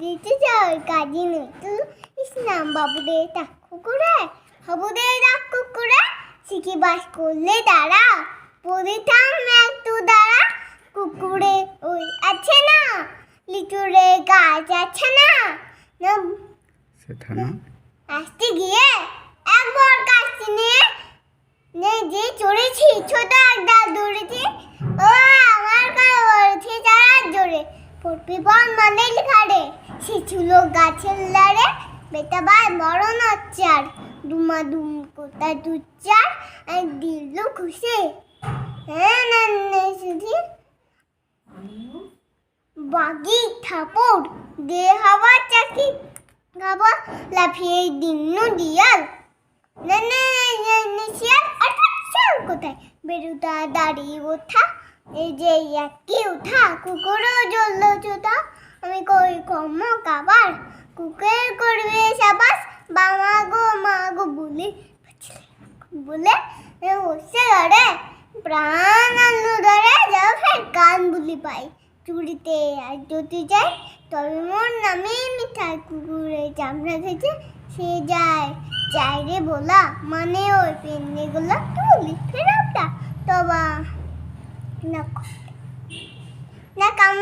যাও কাজী নেই ইসলাম বাবু দে তা কুকুরে হাবু দে ডাক কুকুরে শিখি বাস করলে দাঁড়া পরিতাম একটু দাঁড়া কুকুরে ওই আছে না লিচুরে গাছ আছে না সেটা না। আসতে গিয়ে একবার কাছে নিয়ে নে যে চড়েছি ছোট একটা দৌড়েছি ও আমার কাছে বলেছে যারা জোরে পড়বি বল মানেল খাড়ে সে গাছের লাড়ে বেটা ভাই বড় নাচার দুমা দুম কোথা দুচার আর দিল খুশি। হ্যাঁ শুধু বাগি থাপড় দে হাওয়া চাকি। গাবা লাফিয়ে দিন্ন দিয়াল। না না না শিয়াল কোথায়? বেরুতা দাঁড়িয়ে ওঠা, এই যে একই উঠা, কুকুরও জ্বলল চোতা আমি কই কম কাবার? কুকুর করবে সাবাস বামা গো, মা গো, বলে বলে বসে ধরে প্রাণ আলু ধরে, যাও ফের কান বুলি পাই। চুরিতে আর যদি যায়, তবে মোর নামে মিঠাই কুকুরে চামড়া খেয়েছে সে যায়। যাই রে বলা মানে ওই পেন্নে গুলা তুলি ফেরাটা তবা। না না কাম